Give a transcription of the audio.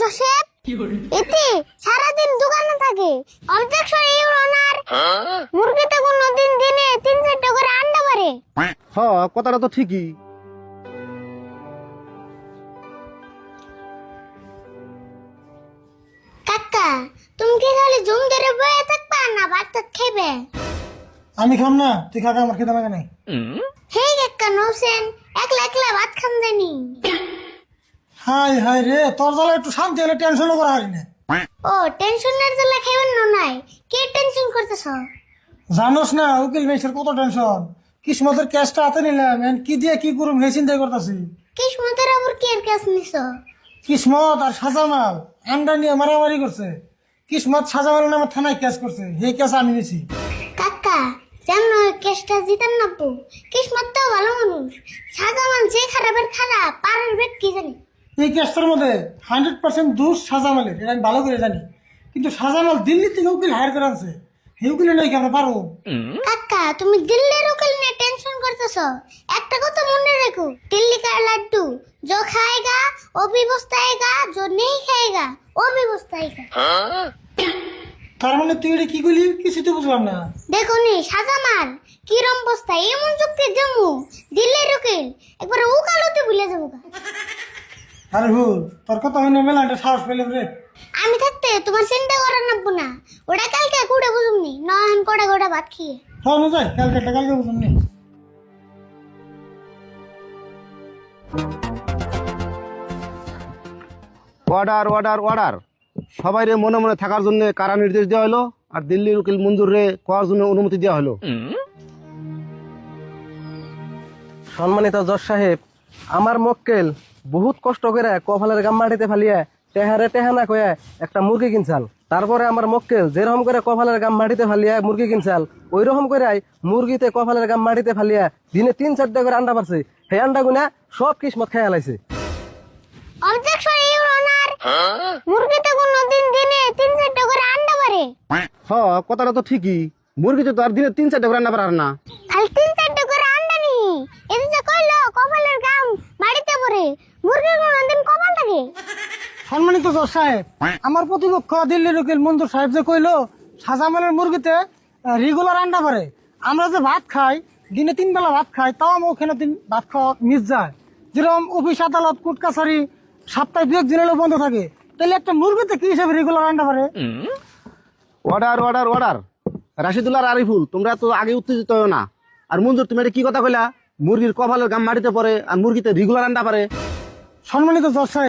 Joseph? এতে সারাদিন দোকানে থাকে। Objection your honour. মুরগিতে কোনদিন দিনে তিন চারটা করে আন্ডা পারে হ কথাটা তো ঠিকই। কাকা তুমি কি খালি জুম ধরে বয়ে থাকবা না ভাত টাত খাইবে আমি খাম না। তুই খাকা আমার খেতে লাগে নাই। হে কাকা নৌসেন একলা একলা ভাত খান দেনি। হাই হাই রে তোর জ্বালা একটু শান্তি হলে টেনশনও করা হয় না। ও টেনশনের জ্বালা খাইবেন না নাই? কে টেনশন করতেছ? জানোস না উকিল মেসের কত টেনশন কিসমতের ক্যাশটা হাতে নিলাম এখন কি দিয়ে কি করুম হে চিন্তাই করতেছি। কিসমতের আবার কে কাজ নিছ? কিসমত আর সাজামাল আন্ডা নিয়ে মারামারি করছে। কিসমত সাজামাল নামে থানায় কেস করছে সেই কেস আমি নিছি। কাকা জানো কেসটা জিতান না পু কিসমত তো ভালো মানুষ। সাজামান যে খারাপের খারাপ পারের বেট কি জানি? এই কেসটার মধ্যে হান্ড্রেড পার্সেন্ট দোষ সাজামালের এটা আমি ভালো করে জানি কিন্তু সাজামাল দিল্লি থেকে উকিল হায়ার করে আনছে সেই উকিলে নাকি আমরা পারবো কাকা তুমি দিল্লির উকিল নিয়ে টেনশন করতেছ একটা কথা মনে রেখো দিল্লি का लड्डू जो खाएगा वो भी पछताएगा जो नहीं खाएगा वो भी पछताएगा তার মানে তুই এটা কি করলি কিছু তো বুঝলাম না দেখো নি সাজামান কিরম বস্তায় এমন যুক্তি জমু দিল্লির উকিল একবার উকালতে ভুলে যাবো গা। আরে ভুল তোর কথা হইলে মেলা একটা সাহস পেলে রে। আমি থাকতে তোমার চিন্তা করার নাববো না। ওটা কালকে কুড়ে বুঝুমনি নয়ন কড়া কড়া ভাত খেয়ে। হ্যাঁ যাই কালকে একটা কালকে বুঝলাম নি অর্ডার অর্ডার অর্ডার সবাই রে মনে মনে থাকার জন্য কারা নির্দেশ দেওয়া হলো? আর দিল্লির উকিল মঞ্জুর রে করার জন্য অনুমতি দেওয়া হলো? সম্মানিত জজ সাহেব আমার মক্কেল বহুত কষ্ট করে কপালের গাম মাটিতে ফালিয়ে টেহারে টেহানা কয়ে একটা মুরগি কিনছাল। তারপরে আমার মক্কেল যেরকম করে কপালের গাম মাটিতে ফালিয়ে মুরগি কিনছাল ওই রকম করে মুরগিতে কপালের গাম মাটিতে ফালিয়ে দিনে তিন চারটা করে আন্ডা পারছে সেই আন্ডা গুনা সব কিসমত খেয়ে লাইছে। অবজেকশন ইউর অনার মুরগিতে কোনদিন দিনে তিন চারটা করে আন্ডা পারে হ কথাটা তো ঠিকই। মুরগি তো আর দিনে তিন চারটে করে রান্না পারার না। খালি তিন চারটা করে আন্ডা নি কইলো কপালের গাম বাড়িতে পড়ে। মুরগির কোনদিন কপাল থাকে? সম্মানিত জজ সাহেব আমার প্রতিপক্ষ দিল্লির উকিল মঞ্জুর সাহেব যে কইলো সাজামালের মুরগিতে রেগুলার আন্ডা পারে আমরা যে ভাত খাই দিনে তিন বেলা ভাত খাই তাও আমার ওখানে দিন ভাত খাওয়া মিস যায়। যেরকম অফিস আদালত কোর্ট কাছারি সপ্তাহে দু একদিন বন্ধ থাকে। তাহলে একটা মুরগিতে কি হিসাবে রেগুলার আন্ডা পারে order order order Rashidullah Ariful তোমরা তো আগে উত্তেজিত হও না। আর মঞ্জুর তুমি এটা কি কথা কইলা? মুরগির কপালের গাম মাটিতে পড়ে আর মুরগিতে রেগুলার আন্ডা পারে। সম্মানিত সাহেব